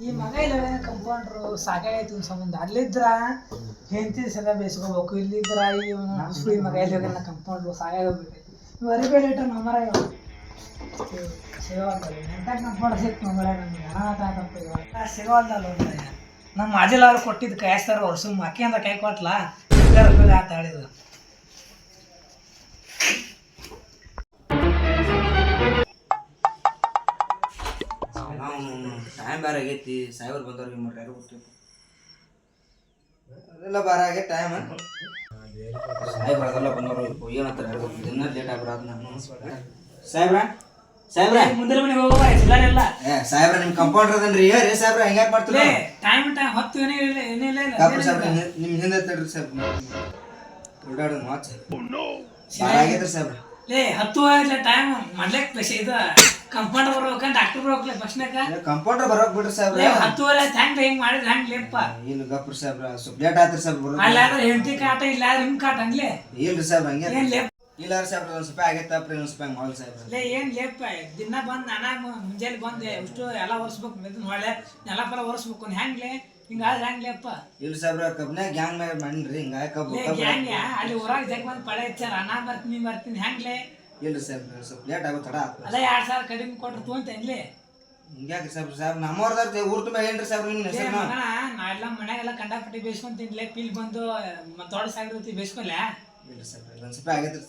ಈ ಮಗ ಇಲ್ಲ ಕಂಪೌಂಡ್ರು ಸಾಕಾಗೈತಿ ಒಂದ್ ಸಂಬಂಧ. ಅಲ್ಲಿದ್ರ ಹೆಂಡತಿ ಸಲ ಬೇಯಿಸ್ಕೋಬೇಕು ಇಲ್ಲಿದ್ರ ಈ ಮಗ ಇಲ್ಲ ಕಂಪೌಂಡ್ರು ಸಾಕಾಗೋಗ್ಬಿಟ್ಟೈತಿ ಇವ್ ಅರಿಬೇಡ ಇಟ್ಟ ನಮ್ಮರ ಸಿಗೋಲ್ದಲ್ಲ ಎಂತ ಕಂಪೌಂಡ್ ಸಿಕ್ತು ನಮ್ಮರ ನಮ್ಗೆ ಅನಾಥ ಇವಾಗ ಸಿಗೋಲ್ದಲ್ಲ ನಮ್ಮ ಮಾಜಿಲ್ ಅವ್ರು ಕೊಟ್ಟಿದ್ದು ಕಾಯಿಸ್ತಾರ ವರ್ಷ ಅಕ್ಕಿ ಅಂತ ಕೈ ಕೊಟ್ಲಾ? ಆತ ಹೇಳಿದ್ರು. ಬೇರೆ ಆಗೈತಿ ಸಾಯ್ಬರ್ ಬಂದವ್ರಿಗೆ ಮಾಡ್ರಿ ಯಾರು ಗೊತ್ತಿಲ್ಲ ಅದೆಲ್ಲ ಬಾರ ಆಗೈತೆ ಟೈಮ್ ಸಾಹೇಬ್ರ ಅದೆಲ್ಲ ಬಂದವರು ಏನಂತಾರೆ ಯಾರು ಗೊತ್ತಿಲ್ಲ ದಿನ ಲೇಟ್ ನಾನು ಸಾಹೇಬ್ರ ಸಾಹೇಬ್ರ. ಮುಂದೆ ಮನೆಗೆ ಹೋಗುವ ಎಲ್ಲರೆಲ್ಲ ಏ ಸಾಹೇಬ್ರ ನಿಮ್ ಕಂಪೌಂಡರ್ ಅದನ್ರಿ. ಏ ಹೆಂಗ್ಯಾಕ್ ಮಾಡ್ತೀರಿ? ಟೈಮ್ ಟೈಮ್ ಹೊತ್ತು ಏನೇ ಇಲ್ಲ ಏನಿಲ್ಲ ಕಾಪಿ ಸಾಹೇಬ್ರ ನಿಮ್ ಹಿಂದೆ ತಡ್ರಿ ಸಾಹೇಬ್ರ. ಓಡಾಡೋದು ಮಾಚ ಬಾರ ಆಗೈತ್ರಿ ಸಾಹೇಬ್ರ. ಲೇ ಹತ್ತು ಟೈಮ್ ಮಾಡ್ಲಿಕ್ಕೆ ಇದು. ಕಂಪೌಂಡರ್ ಬರ್ಬೇಕ ಡಾಕ್ಟರ್ ಬರ್ಬೇಕಲ್ಲ ಬಸ್ನಾಗ ಕಂಪೌಂಡರ್ ಬರೋಕ್ ಬಿಡ್ರಿ ಸಾಹೇಬ್ರ. ಹತ್ತುವರೆ ಹೆಂಗ್ ಹೆಂಗ್ ಮಾಡಿದ್ರೆ ಹೆಂಗ್ ಲೇಪ್ಪ ಏನು ಗಪ್ರ ಸಾಹೇಬ್ರ ಸ್ವಲ್ಪ ಲೇಟ್ ಆತ್ರಿ ಸಾಹೇಬ್ರ ಬರೋದು ಅಲ್ಲಾದ್ರೆ ಹೆಂಡತಿ ಕಾಟ ಇಲ್ಲ ನಿಮ್ ಕಾಟ ಹಂಗ್ಲೆ? ಇಲ್ರಿ ಸಾಹೇಬ್ರ ಹಂಗೆ ಏನ್ ಲೇಪ್ ಇಲ್ಲ ಸಾಹೇಬ್ರ ಒಂದ್ ಸ್ವಲ್ಪ ಆಗೈತಪ್ರಿ ಒಂದ್ ಸ್ವಲ್ಪ ಮಾಡಲ್ ಸಾಹೇಬ್ರ. ಲೇ ಏನ್ ಲೇಪ ದಿನ ಬಂದ್ ನಾನ ಮುಂಜಾನೆ ಬಂದೆ ಅಷ್ಟು ಎಲ್ಲ ಒರೆಸ್ಬೇಕು ಮೆದನ್ ಹೊಳೆ ನೆಲ ಪರ ಒರೆಸ್ಬೇಕು ಹೆಂಗ್ಲೆ ಹಿಂಗಾದ್ರೆ ಹೆಂಗ್ ಲೇಪ ಇಲ್ರಿ ಸಾಹೇಬ್ರ ಕಬ್ನ್ಯಾಗ ಗ್ಯಾಂಗ್ ಮೇಲೆ ಮಾಡಿನ್ರಿ ಹಿಂಗ ಕಬ್ಬು ಗ್ಯಾಂಗ್ ಅಲ್ಲಿ ಊರಾಗ ಜಗ್ ಬಂದ್ ಪಳೆ ಹಚ್ಚಾರ ನಾ ಬರ್ತೀನಿ ಬರ್ತೀನಿ ಹೆಂಗ್ಲೆ ಇಲ್ರಿ ಸರ್ ಸ್ವಲ್ಪ ಲೇಟ್ ಆಗೋ ತಡ. ಅಲ್ಲ ಎರಡ್ ಸಾವಿರ ಕಡಿಮೆ ಕೊಟ್ರು ತೊಗೊಂತೇನ್ಲಿ ಹಿಂಗ್ಯಾಕ್ರಿ ಸರ್ ಸರ್ ನಮ್ಮವ್ರದಾರ ಊರ್ ತುಂಬ ಏನ್ರಿ ಸರ್ ನಿಮ್ಮ ಹೆಸರು ಮಗನ ನಾ ಎಲ್ಲ ಮನ್ಯಾಗೆಲ್ಲ ಕಂಡಾಪಟ್ಟಿ ತಿನ್ಲೇ ಪಿಲ್ ಬಂದು ದೊಡ್ಡ ಸಾಗಿರ್ತಿ ಬೇಯಿಸ್ಕೊಲ್ಲ ಇಲ್ರಿ ಸರ್ ಒಂದ್ ಸ್ವಲ್ಪ ಆಗೈತ್ರಿ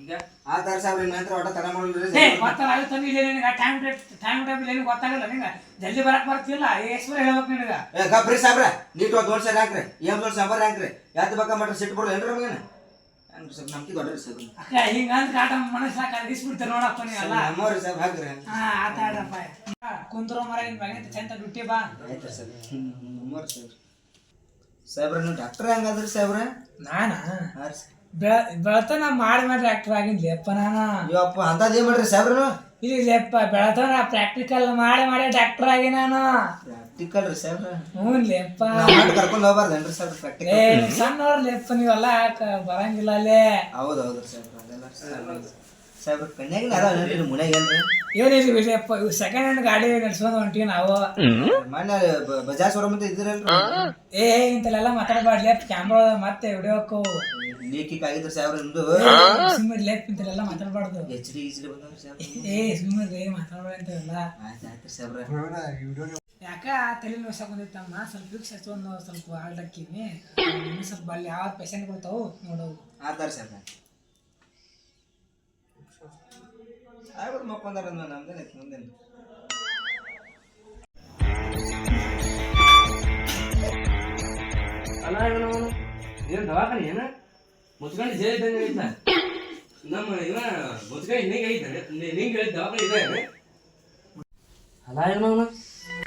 ಈಗ ಆತಾರ ಸಾವಿರ ನಿಮ್ಮ ಹತ್ರ ಒಟ್ಟ ತಡ ಮಾಡಲ್ರಿ ಏ ಗೊತ್ತಲ್ಲ ಆಗುತ್ತೆ ಇಲ್ಲ ನಿನಗೆ ಟೈಮ್ ಟೈಮ್ ಟೈಮ್ ಏನು ಗೊತ್ತಾಗಲ್ಲ ನಿಂಗೆ ಜಲ್ದಿ ಬರಕ್ ಬರ್ತಿಲ್ಲ ಎಕ್ಸ್ಪ್ರ ಹೇಳ್ಬೇಕು ನಿನಗೆ? ಏ ಗಪ್ರಿ ಸಾಹೇಬ್ರ ನೀಟ್ ಒಂದ್ ದೊಡ್ಡ ಸರಿ ಹಾಕ್ರಿ ಏನ್ ದೊಡ್ಡ ಸಾಂಬಾರ್ ಹಾಕ್ರಿ ಯಾತ್ ಬೇಕಾ ಮಾಡ್ರಿ ಸಿಟ್ಟು ಬರೋ ಏನ್ರಿ ಮಗನ? ಸ್ವಲ್ಪ ನಮ್ಕಿ ದೊಡ್ಡ್ರಿ ಸಾಹೇಬ್ರ ಅಕ್ಕ ಹಿಂಗಂತ ಕಾಟ ಮನಸ್ಸಾಗ ಕರಗಿಸ್ಬಿಡ್ತಾರೆ ನೋಡಪ್ಪ ನೀ ಎಲ್ಲ. ನಮ್ಮವ್ರಿ ಸರ್ ಹಾಕ್ರಿ. ಹಾ ಆತ ಆಡಪ್ಪ. ಕುಂದ್ರ ಮರ ಇನ್ ಮಗನ ಚಂದ ಬಿಟ್ಟಿ ಬಾ. ಆಯ್ತು ಸರ್ ನಮ್ಮವ್ರಿ ಸರ್. ಸಾಹೇಬ್ರ ನೀವು ಡಾಕ್ಟರ್ ಹೆಂಗಾದ್ರಿ ಸಾಹೇಬ್ರ? ನಾನ? ಹಾ ರೀ ಸಾಹೇಬ್ರ. ಬೆಳತನ ಮಾಡಿ ಮಾಡಿ ಡಾಕ್ಟರ್ ಆಗಿನ್ ಅಪ್ಪ ನಾನು. ಅಯ್ಯಪ್ಪ ಅಂತದ್ ಏನ್ ಮಾಡ್ರಿ ಸಾಹೇಬ್ರ ಇಲ್ಲಿ ಲೇಪ್ಪ ಬೆಳತನ ಪ್ರಾಕ್ಟಿಕಲ್ ಮಾಡಿ ಮಾಡಿ ಡಾಕ್ಟರ್ ಆಗಿ ನಾನು. ಪ್ರಾಕ್ಟಿಕಲ್ ರೀ ಸಾಹೇಬ್ರ ಹ್ಞೂ ಲೇಪ್ಪ. ನಾವು ಕರ್ಕೊಂಡು ಹೋಗ್ಬಾರ್ದೇನ್ರಿ ಸರ್ ಏ ಪ್ರಾಕ್ಟಿಕಲ್ ನೀವೆಲ್ಲ ಬರಂಗಿಲ್ಲ ಅಲ್ಲೇ? ಹೌದು. ಹೌದು ಸಾಹೇಬ್ರ ಅದೆಲ್ಲ ಮುನ್ಯಾಗ ಏನ್ರಿ? ಏನಿಲ್ಲ ಇವು ಸೆಕೆಂಡ್ ಹ್ಯಾಂಡ್ ಗಾಡಿ ನಡ್ಸ್ಕೊಂಡ್ ಹೊಂಟಿವಿ ನಾವು. ಮೊನ್ನೆ ಬ- ಬಜಾಜ್ ಶೋರೂಮ್ ಅಂತ ಇದ್ದಿರಲ್ರಿ ಏ ಮಾತಾಡಬಾರ್ಲಿ ಕ್ಯಾಮ್ರಾ ಮತ್ತೆ ವಿಡಿಯೋಕ್ಕೂ ಲೀಕಿಕ್ ಆಗಿದ್ರಿ ಸರ್ ನಿಮ್ದು? ಸುಮ್ಮನೆ ಲೇಪ್ ಇಂತಲೆಲ್ಲ ಮಾತಾಡಬಾರ್ದು. ಎಚ್ ಡಿ ಬಂದವ್ರಿ ಏ ಸುಮ್ಮನೆ ಮಾತಾಡಬಾರ್ದು ಇಂತವೆಲ್ಲ ಆಯ್ತು ಆಯ್ತು ಸಾಹೇಬ್ರ ಯಾಕ ತಲೆ ನೋಸಕ್ ಬಂದಿತ್ತಮ್ಮ ಸ್ವಲ್ಪ ವೀಕ್ಷ ಒಂದು ಸ್ವಲ್ಪ ಹಾಲ್ಡಕ್ಕಿನಿ ಇನ್ನು ಸ್ವಲ್ಪ ಅಲ್ಲಿ ಯಾವ ಪೇಷಂಟ್ ಬರ್ತಾವು ನೋಡವು. ಆಧಾರ್ ಸರ್ ಸಾಹೇಬ್ರ ಮಕ್ಕೊಂದಾರ ನಮ್ದೇನೆ ನಮ್ದೇನೆ. ಅಲ್ಲ ಇವನು ಏನು ದವಾಖಾನೆ ಏನ? ಮುಚ್ಕೊಂಡು ಜೈ ಇದ್ದಂಗೆ ಐತ ನಮ್ಮ ಇವ ಮುಚ್ಕೊಂಡು ನಿಂಗೆ ಐತೆ ನಿಂಗೆ ಹೇಳಿದ ದವಾಖಾನೆ ಇದೆ. ಅಲ್ಲ ಇವನು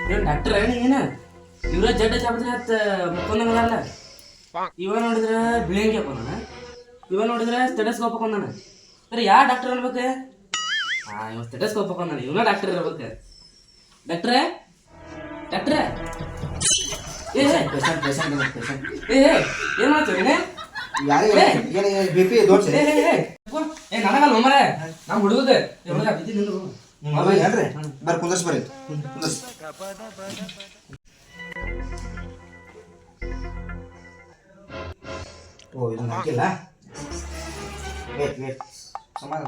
ಏನು ಡಾಕ್ಟರ್ ಏನ ಇವ್ರ ಜಡ್ಡ ಚಾಪತ್ರೆ ಹತ್ತು ಮುಕ್ಕೊಂದಂಗಲ್ಲ ಇವ ನೋಡಿದ್ರೆ ಬಿಳಿಯಂಗಿ ಹಾಕೊಂಡನ. ಇವ ನೋಡಿದ್ರೆ ಸ್ಟೆಟಸ್ಕೋಪ್ ಹಾಕೊಂಡನ. ಸರಿ ಯಾವ ಡಾಕ್ಟರ್ ಅನ್ಬೇಕು ಹಾ ಇವ ಸ್ಟೆಟಸ್ಕೋಪ್ ಹಾಕೊಂಡನ. ಇವನ ಡಾಕ್ಟರ್ ಇರ್ಬೇಕು. ಡಾಕ್ಟ್ರೇ ಡಾಕ್ಟ್ರೇ ಏ ಏ, ಪೇಷಂಟ್ ಪೇಷಂಟ್ ಪೇಷಂಟ್ ಏ ಏ, ಏನ್ ಮಾಡ್ತೀವಿ ಯಾರಿಗೆ ಏನು ಬಿ ಪಿ ಏ ನನಗಲ್ಲ ಮರೆ ನಮ್ಮ ಹುಡುಗದ ಹುಡುಗ ಬಿದ್ದಿ ನಿಂದ್ರು. ಬರ್ರಿ ಕುಂದರ್ಸ್ ಬರ್ರಿ. ಕುಂದರ್ಸ್ ಓ ಇದು ಹಾಕಿಲ್ಲ ವೇಟ್ ವೇಟ್ ಸಮಾಧಾನ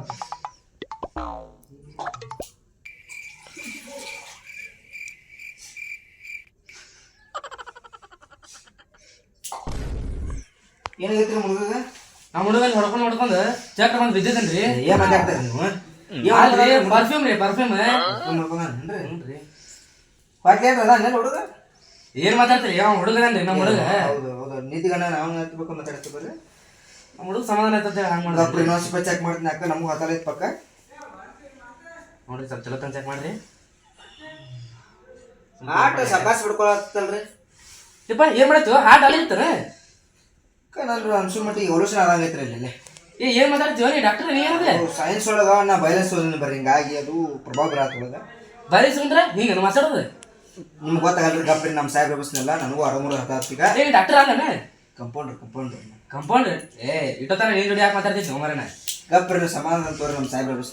ಏನಾಗೈತ್ರಿ ಮುಳುಗ ನಮ್ಮ ಹುಡುಗ ಹೊಡ್ಕೊಂಡು ಹೊಡ್ಕೊಂಡು ಚಕ್ರ ಬಂದು ಬಿದ್ದಿದ್ದನ್ರಿ ಏನ್ ಮಾತಾಡ್ತಾರ ನೀವು ಅಲ್ರಿ ಪರ್ಫ್ಯೂಮ್ ರೀ ಪರ್ಫ್ಯೂಮ್ ಅದ ಅನ್ನಲ್ಲ ಹುಡುಗ? ಏನ್ ಮಾತಾಡ್ತೀರಿ? ಅವ ಹುಡುಗದನ್ರಿ ನಮ್ಮ ಹುಡುಗ. ಹೌದು ಹೌದು ನಿಧಿಗಣ್ಣ ನಾವು ಹತ್ಬೇಕು ಮಾತಾಡ್ತೀವಿ ನಮ್ಮ ಹುಡುಗ ಸಮಾಧಾನ ಆಯ್ತಂತ ಹಂಗ್ ಡಾಕ್ಟರ್ ಮಾಡ್ರಿ ಇನ್ನೊಂದು ಸ್ವಲ್ಪ ಚೆಕ್ ಮಾಡ್ತೀನಿ ಅಕ್ಕ ನಮ್ಗೆ ಹತ್ತಲ್ಲ ಐತ್ ಪಕ್ಕ. ನೋಡ್ರಿ ಸ್ವಲ್ಪ ಚಲೋ ಚೆಕ್ ಮಾಡ್ರಿ. ಆಟ ಸಕಾಸ್ ಬಿಡ್ಕೊಳತ್ತಲ್ರಿ ಇಪ್ಪ ಏನ್ ಮಾಡತ್ತು ಹಾಟ್ ಅಲ್ಲಿರ್ತಾರ ನಾನು ಅನ್ಸು ಮಟ್ಟಿಗೆ ಎವಲ್ಯೂಷನ್ ಆದಂಗೈತ್ರಿ ಇಲ್ಲಿ ಏ ಏನ್ ಮಾತಾಡ್ತೀವ ನೀ ಡಾಕ್ಟರ್ ನೀ ಏನದ ಸೈನ್ಸ್ ಒಳಗ ನಾ ಬಯಲೆನ್ಸ್ ಬರ್ರಿ ಹಿಂಗಾಗಿ ಅದು ಪ್ರಭಾವ ಬೀಳತ್ತೊಳಗ ಬರೀ ಸುಂದ್ರ ಹಿಂಗ ಮಾತಾಡೋದು. ನಿಮ್ಗೆ ಗೊತ್ತಾಗಲ್ಲ ಗಪ್ರಿ ನಮ್ಮ ಸಾಹೇಬ್ ಬಸ್ನೆಲ್ಲ ನನಗೂ ಅರಮೂರು ಹತ್ತಾತ್ತೀಗ ಏ ಡಾಕ್ಟರ್ ಅಲ್ಲನ? ಕಂಪೌಂಡ್ರ್ ಕಂಪೌಂಡ್ರ್ ಕಂಪೌಂಡ್ ಏ ಇಟ್ಟ ನೀನ್ ನೀನು ಯಾಕೆ ಮಾತಾಡ್ತೀನಿ ಮರನ ಗಪ್ರಿ ಸಮಾಧಾನ ತೋರಿ ನಮ್ಮ ಸಾಹೇಬ್ರ ಬಸ್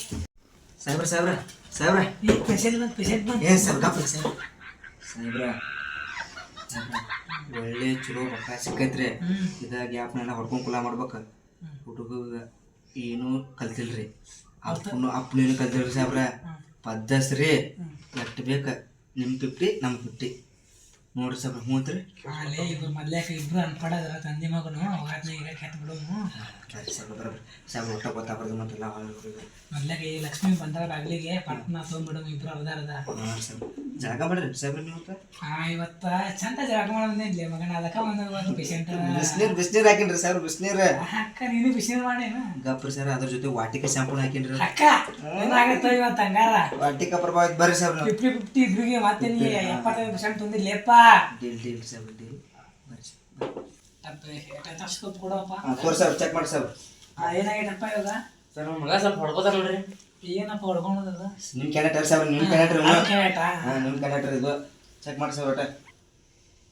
ಸಾಹೇಬ್ರ ಸಾಹೇಬ್ರ ಸಾಹೇಬ್ರ. ಈ ಪೇಷಂಟ್ ಬಂದು ಪೇಷಂಟ್ ಬಂದು ಏನ್ ಸರ್ ಗಪ್ರಿ ಸಾಹೇಬ್ರ. ಸಾಹೇಬ್ರ ಒಳ್ಳೆ ಚಲೋ ರೊಕ್ಕ ಸಿಕ್ಕೈತ್ರಿ. ಇದಾಗ ಇದ ಹೊಡ್ಕೊಂಡು ಹೊಡ್ಕೊಂಡ್ ಕುಲ ಮಾಡ್ಬೇಕು. ಹುಡುಗ ಏನೂ ಕಲ್ತಿಲ್ರಿ. ಅಪ್ಪನು ಅಪ್ಪನೇನು ಏನು ಕಲ್ತಿಲ್ರಿ ಸಾಹೇಬ್ರ. ಪದ್ದಸ್ರಿ. ಎಷ್ಟು ಬೇಕ? ನಿಮ್ಮ ಫಿಫ್ಟಿ ನಮ್ಮ ಫಿಫ್ಟಿ ನೋಡ್ರಿ ಸರ್ ಮೂತ್ರಿ ಅಲ್ಲೇ ಇಬ್ರು ಮೊದ್ಲೇಕ ಇಬ್ರು ಅನ್ಪಡದ್ರ ತಂದೆ ಮಗನು ಅವಾಗ್ನ ಈಗ ಕೆತ್ತ ಬಿಡೋನು. ಸರ್ ಬರೋಬ್ರಿ ಸಾಹೇಬ್ರ ಒಟ್ಟ ಗೊತ್ತಾಗ್ಬಾರ್ದು ಮತ್ತೆಲ್ಲ ಮೊದ್ಲೇಕ ಈ ಲಕ್ಷ್ಮಿ ಬಂದವ್ರ ಆಗ್ಲಿಗೆ ಪಟ್ನ ತೊಗೊಂಡ್ಬಿಡೋನು ಇಬ್ರು ಅರ್ಧ ಅರ್ಧ ಸರ್. ಜಾಗ ಮಾಡ್ರಿ ಸರ್ ನೀವು ಹಾ ಇವತ್ತ ಚಂದ ಜಾಗ ಮಾಡಿದ್ಲೆ ಮಗನ ಅದಕ್ಕ ಒಂದು ಇವತ್ತು ಪೇಷಂಟ್ ಬಿಸ್ನೀರ್ ಬಿಸ್ನೀರ್ ಹಾಕಿನ್ರಿ ಸರ್ ಬಿಸ್ನೀರ್. ಅಕ್ಕ ನೀನು ಬಿಸಿನೀರ್ ಮಾಡೇನು ಗಪ್ರಿ ಸರ್ ಅದ್ರ ಜೊತೆ ವಾಟಿಕ ಶಾಂಪೂನ ಹಾಕಿನ್ರಿ. ಅಕ್ಕ ಏನಾಗತ್ತ ಇವತ್ತು ಹಂಗಾರ? ವಾಟಿಕ ಪ್ರಭಾವಿತ ಬರ್ರಿ ಸರ್ ಫಿಫ್ಟಿ ಫಿಫ್ಟಿ ಇಬ್ರಿಗೆ ಮತ್ತೆ ನೀ ಎಪ್ಪತ್ತೈದು ಪರ್ಸೆಂಟ್ ತಂದಿಲ್ಲೇಪ್ಪ ಡೀಲ್ ಡೀಲ್ ಡೀಲ್ ಸಾಹೇಬ್ರ ಚೆಕ್ ಮಾಡಿ ಸರ್ ಏನಾಗೈತಪ್ಪ ಇವಾಗ? ಸರ್ ನಮ್ಮ ಮಗ ಸ್ವಲ್ಪ ಹೊಡ್ಕೋತಾರ ನೋಡ್ರಿ. ಏನಪ್ಪ ಹೊಡ್ಕೊಂಡದ ನಿಮ್ಮ ನಿಮ್ಮ ಹಾಂ ನಿಮ್ಮ ಇದು. ಚೆಕ್ ಮಾಡಿ ಸರ್ ಒಟ್ಟ.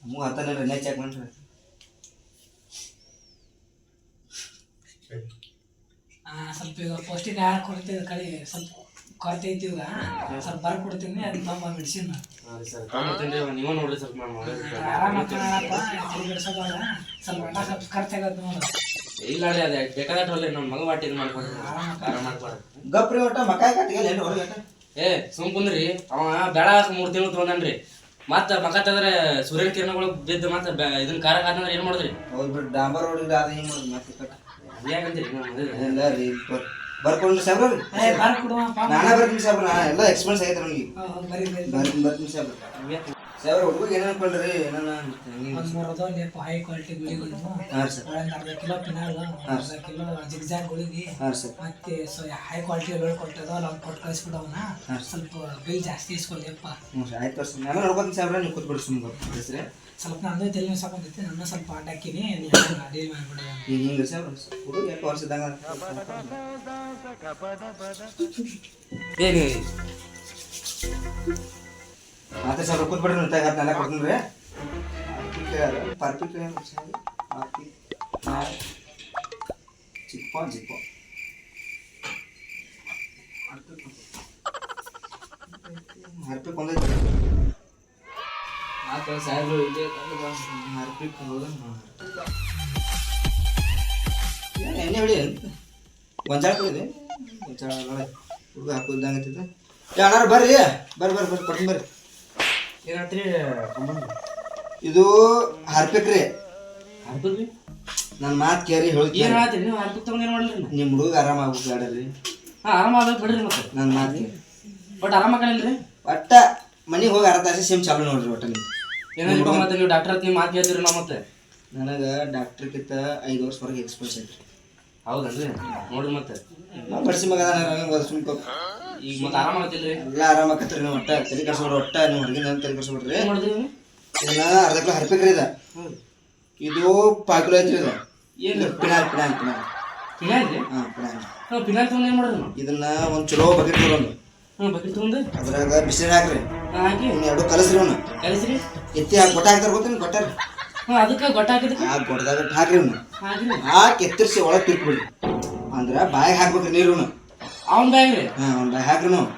ನಮಗೂ ಹತ್ತಲ್ಲ ನೇ ಚೆಕ್ ಮಾಡ್ರಿ ಸ್ವಲ್ಪ ಈಗ ಪೌಷ್ಟಿಕ ಆಹಾರ ಕೊಡ್ತೀವಿ ಕಡೆ. ಸ್ವಲ್ಪ ಕೊರತೆ ಐತಿ ಇವಾಗ. ಸ್ವಲ್ಪ ಬರ್ಕೊಡ್ತೀನಿ ಅದು ತುಂಬ ಮೆಡಿಸಿನ್ ಸರ್ ನೀವು ನೋಡ್ರಿ ಸ್ವಲ್ಪ ಇಲ್ಲ ರೀ ಅದೇ ಬೇಕಾದಟ್ಟು ನಮ್ಮ ಮಗ ವಾಟಿ ಗಪ್ರಿ ಒಟ್ಟ ಏ ಸುಮ್ ಕುಂದ್ರಿ. ಅವ ಬೇಡ ಮೂರು ತಿಂಗಳು ತೊಗೊಂಡನ್ರಿ. ಮತ್ತ ಮಕ ತಂದ್ರೆ ಸೂರ್ಯನ ಕಿರಣಗಳು ಬಿದ್ದು ಮತ್ತ ಇದನ್ನ ಕಾರ ಕಾದಂದ್ರೆ ಏನ್ ಮಾಡಿದ್ರಿ? ಹೌದು ಬಿಟ್ಟು ಡಾಂಬರ್ ಹೊಡಿದ್ರಿ ಅದು ಹಿಂಗೆ ಮತ್ತೆ ಯಾಕಂತೀರಿ ನಮ್ಮ ಸಾಬ್ರ ನಾನೇ ಬರ್ತೀನಿ ಸಾಬ್ರ ನಾ ಎಲ್ಲ ಎಕ್ಸ್ಪೀರಿಯನ್ಸ್ ಆಗೈತೆ ನನಗೆ ಬರೀ ಬರ್ತೀನಿ ಬರ್ತೀನಿ ಸಾಬ್ರ. ಸಾಬ್ರ ಹುಡುಗ ಏನೇನು ಅನ್ಕೊಂಡ್ರಿ? ಏನಾನ ಹೈ ಕ್ವಾಲಿಟಿ ಗುಳಿಗಳು ಹಾಂ ಸರ್ ಅರ್ಧ ಕಿಲೋ ಪಿನಾಲ್ ಅರ್ಧ ಕಿಲೋ ಜಿಗ್ಜಾಗ್ ಗುಳಿಗೆ ಹಾಂ ಸರ್ ಮತ್ತೆ ಸೊ ಹೈ ಕ್ವಾಲಿಟಿ ಬೆಳ್ಕೊಟ್ಟದ ಅವ್ನು ಕೊಟ್ಟು ಕಳಿಸ್ಬಿಡವನ ಸ್ವಲ್ಪ ಬಿಲ್ ಜಾಸ್ತಿ ಇಸ್ಕೊಳ್ಳಿಯಪ್ಪ ಹ್ಞೂ ಸರ್ ಆಯ್ತು ಸರ್ ನಾನು ನೋಡ್ಕೊತೀನಿ ಸಾಹೇಬ್ರ ನೀವು ಕೂತ್ಬಿಡಿ ಸುಮ್ಮನೆ ಹೆಸ್ರಿ ಸ್ವಲ್ಪ ನಂದು ತಲೆ ಸಾಕೊಂತೈತಿ ನನ್ನ ಸ್ವಲ್ಪ ಆಟ ಹಾಕಿನಿ ಡೀಲ್ ಮಾಡ್ಬಿಡ ಈಗ ಹಿಂಗೆ ಹುಡುಗ ಯಾಕೆ ವರ್ಷದಾಗ ಏನು ಮತ್ತೆ ಸಾಹೇಬ್ರ ಕೂತ್ಬಿಡ್ರಿ ನೀವು ತೆಗೆ ನೆಲ ಕೊಡ್ತೀನಿ ಪರ್ಫೆಕ್ಟ್ ಚಿಕ್ಕ ಚಿಕ್ಕ ಆತ ಇದೆ ಹರ್ಪಿಕ್ ಎಣ್ಣೆ ಹೊಡಿ ಗೊಂಜಾಳ ಕೊಡಿದೆ. ಗೊಂಜಾಳ ಹುಡುಗ ಹಾಕೋದಂಗತ್ತೈತೆ ಏ ಅಣ್ಣಾರ ಬರ್ರಿ. ಬರ್ರಿ ಬರ್ರಿ ಬರ್ರಿ ಕೊಡ್ತೀನಿ ಬರ್ರಿ. ಏನಂತ್ರಿ ಇದು ಹರ್ಪಿಕ್ ರೀ. ಹರ್ಬಿಡ್ರಿ ನನ್ನ ಮಾತು ಕೇರಿ ಹೇಳ್ತೀನಿ ಏನು ಹೇಳ್ತೀನಿ ನೀವು ಹರ್ಪಿಕ್ ತಗೊಂಡ್ ಏನು ಮಾಡಲಿ ನಿಮ್ಮ ಹುಡುಗ ಆರಾಮ ಆಗ್ಬೇಕು ಬೇಡರಿ ಹಾಂ ಆರಾಮ ಆಗ್ಬೇಕು ಬಿಡ್ರಿ ಮತ್ತೆ. ನನ್ನ ಮಾತು ಬಟ್ ಆರಾಮ ರೀ ಒಟ್ಟ ಮನೆಗೆ ಹೋಗಿ ಅರ್ಧ ತಾಸು ಸಿಮ್ ಚಾಲು ನೋಡ್ರಿ ಒಟ್ಟ ನೀವು ಏನಾದ್ರು ಮತ್ತೆ ನೀವು ಡಾಕ್ಟರ್ ಹತ್ರ ಮಾತು ನಾ ನಾವು ಮತ್ತೆ? ನನಗೆ ಡಾಕ್ಟ್ರಿಗಿಂತ ಐದು ವರ್ಷವರೆಗೆ ಎಕ್ಸ್ಪೀರಿಯನ್ಸ್ ಐತ್ರಿ. ಹೌದನ್ರಿ? ನೋಡ್ರಿ ಮತ್ತೆ. ನಾವು ಬಡ್ಸಿ ಮಗ ಸುಮ್ಕೊ. ಈಗ ಮತ್ತೆ ಆರಾಮ ಆಗತ್ತಿಲ್ರಿ ಎಲ್ಲ ಆರಾಮ ಆಕತ್ರಿ ನೀವು ಒಟ್ಟ. ತಲೆ ಕರ್ಸ್ಬಿಡ್ರಿ ಒಟ್ಟ ನೀವು ಹೊರಗಿನ ತಲೆ ಕರ್ಸ್ಬಿಡ್ರಿ ಮಾಡಿದ್ರಿ ನೀವು? ಇದನ್ನ ಅರ್ಧ ಕಿಲೋ ಹರ್ಪಿಕ್ರಿ ಇದು ಇದು ಪಾವ್ ಕಿಲೋ ಐತ್ರಿ ಇದು. ಏನು ಪಿನಾಲ್ ಪಿನಾಲ್ ಪಿನಾಲ್ ಪಿನಾಲ್ ಹಾಂ ಪಿನಾಲ್ ಪಿನಾಲ್ ತೊಗೊಂಡು ಏನ್ ಮಾಡ್ರಿ ಇದನ್ನ ಒಂದು ಚಲೋ ಬಕೆಟ್ ತಗೊಂಡು ಹ್ಞೂ ಬಕೆಟ್ ತಗೊಂಡು. ಅದ್ರಾಗ ಬಿಸಿಲು ಹಾಕ್ರಿ. ಹಾಕಿ. ಇವ್ನ ಎರಡು ಕಲಸ್ರಿ ಅವನು. ಕಲಿಸ್ರಿ. ಎತ್ತಿ ಹಾಕಿ ಗೊಟ್ಟ ಹಾಕ್ತಾರ ಗೊತ್ತೇನು ಗೊಟ್ಟಾರ ಹ್ಞೂ ಅದಕ್ಕೆ ಗೊಟ್ಟ ಹಾಕಿದ್ರಿ ಆ ಗೊಡ್ದಾಗ ಹಾಕ್ರಿ ಇವ್ನ ಹಾಕ್ರಿ. ಹಾಕಿ ಎತ್ತರಿಸಿ ಒಳಗೆ ತಿರ್ಕ್ಬಿಡ್ರಿ ಅಂದ್ರೆ ಬಾಯಿಗೆ ಹಾಕ್ಬೇಕ್ರಿ ನೀರು ಅವ್ನ. ಬ್ಯಾಗ್ ರೀ? ಹಾಂ ಅವ್ನ ಬಾಯಿ ಹಾಕ್ರಿ ನಾವು.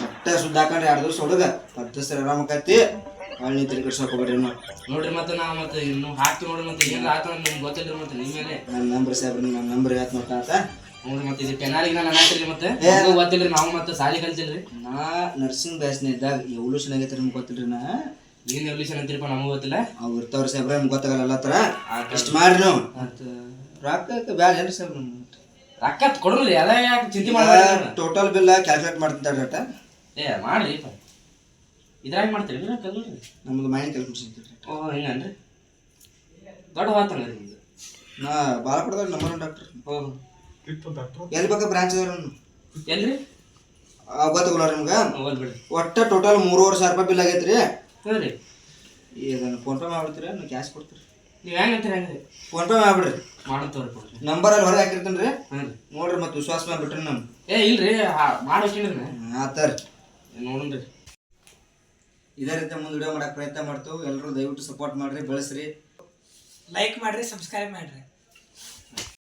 ಮೊಟ್ಟೆ ಸುದ್ದ ಹಾಕೊಂಡ್ರಿ ಎರಡು ದಿವಸ ಹುಡುಗ ಹತ್ತು ದಿವಸ ಆರಾಮ ಆಕತಿ. ಒಳ್ಳೆ ತಲೆ ಕಟ್ಸೋಕೋಬೇಡ್ರಿ ಇವ್ನು ನೋಡ್ರಿ ಮತ್ತೆ ನಾವು ಮತ್ತೆ ಇನ್ನು ಹಾಕ್ತಿ ನೋಡ್ರಿ ಮತ್ತೆ ಏನಾರ ಆತ ನಿಮ್ಗೆ ಗೊತ್ತಿಲ್ಲ ಮತ್ತೆ ನಿಮ್ಮ ಮೇಲೆ. ನನ್ನ ನಂಬರ್ ಸಾಹೇಬ್ರಿ ನನ್ನ ನಂಬರ್ ಯಾತ್ ನೋಡ್ತಾ ನೋಡ್ರಿ ಮತ್ತೆ ಇದು ಪೆನಾಲಿಗೆ ನಾನು ಮತ್ತೆ? ನಾವು ಮತ್ತೆ ಸಾಲಿ ಕಲ್ತಿಲ್ರಿ. ನಾ ನರ್ಸಿಂಗ್ ಬ್ಯಾಚ್ನ ಇದ್ದಾಗ ಎವಲ್ಯೂಷನ್ ಆಗೈತೆ ನಿಮ್ಗೆ ಗೊತ್ತಿಲ್ರಿ ನಾ? ಏನ್ ಎವಲ್ಯೂಷನ್ ಅಂತೀರಪ್ಪ ನಮಗೂ ಗೊತ್ತಿಲ್ಲ? ಅವ್ ಇರ್ತಾವ್ರಿ ಸಾಹೇಬ್ರ ನಿಮ್ಗೆ ಗೊತ್ತಾಗಲ್ಲ ಎಲ್ಲ ಥರ ಇಷ್ಟು ಮಾಡ್ರಿ ನೀವು. ಮತ್ತು ರೊಕ್ಕ ಬ್ಯಾಡ ಏನ್ರಿ ಸಾಹೇಬ್ರ ರೊಕ್ಕ ಕೊಡಲ್ರಿ ಅದ ಯಾಕೆ ಚಿಂತೆ ಟೋಟಲ್ ಬಿಲ್ ಕ್ಯಾಲ್ಕುಲೇಟ್ ಮಾಡ್ತಿದ್ದಾರೆ ರಟ ಏ ಮಾಡ್ರಿ ಇದ್ರಾಗ ಮಾಡ್ತೀರಿ ನಮ್ದು ಮೈಂಡ್ ಕ್ಯಾಲ್ಕುಲೇಷನ್ ಓ ಹಿಂಗನ್ರಿ? ದೊಡ್ಡ ನಾ ಭಾಳ ಕೊಡ್ತಾರೆ ನಮ್ಮ ಡಾಕ್ಟರ್. ಓ ಎಲ್ಲಿ ಬೇಕಾ ಬ್ರಾಂಚ್ ಅದಾರ ಎಲ್ರಿ? ಗೊತ್ತಾಗಲ್ಲ ನಿಮ್ಗೆ? ಹೋದ್ ಬಿಡ್ರಿ. ಒಟ್ಟ ಟೋಟಲ್ ಮೂರುವರೆ ಸಾವಿರ ರೂಪಾಯಿ ಬಿಲ್ ಆಗೈತ್ರಿ. ಹ್ಞೂ ರೀ. ಇದನ್ನು ಫೋನ್ ಪೇ ಮಾಡ್ಬಿಡ್ತೀರಾ? ನೀವು ಕ್ಯಾಶ್ ಕೊಡ್ತೀರಿ? ನೀವು ಹೆಂಗೆ ಅಂತೀರಿ ಹೆಂಗ್ರಿ? ಫೋನ್ ಪೇ ಮಾಡ್ಬಿಡ್ರಿ. ಮಾಡೋದ್ ತಗೋರಿ ಕೊಡ್ರಿ. ನಂಬರ್ ಅಲ್ಲಿ ಹೊರಗೆ ಹಾಕಿರ್ತೀನಿ ರೀ. ಹ್ಞೂ ರೀ. ನೋಡ್ರಿ ಮತ್ತೆ ವಿಶ್ವಾಸ ಮಾಡ್ಬಿಟ್ರಿ ಬಿಟ್ರಿ ನಾನು ಏ ಇಲ್ರಿ ಮಾಡೋಕಿಲ್ರಿ ಆತಾರ ರೀ. ಇದೇ ರೀತಿ ಮುಂದೆ ವಿಡಿಯೋ ಮಾಡಕ್ಕೆ ಪ್ರಯತ್ನ ಮಾಡ್ತೇವೆ ಎಲ್ಲರೂ ದಯವಿಟ್ಟು ಸಪೋರ್ಟ್ ಮಾಡಿರಿ ಬೆಳೆಸ್ರಿ. ಲೈಕ್ ಮಾಡಿರಿ ಸಬ್ಸ್ಕ್ರೈಬ್ ಮಾಡ್ರಿ.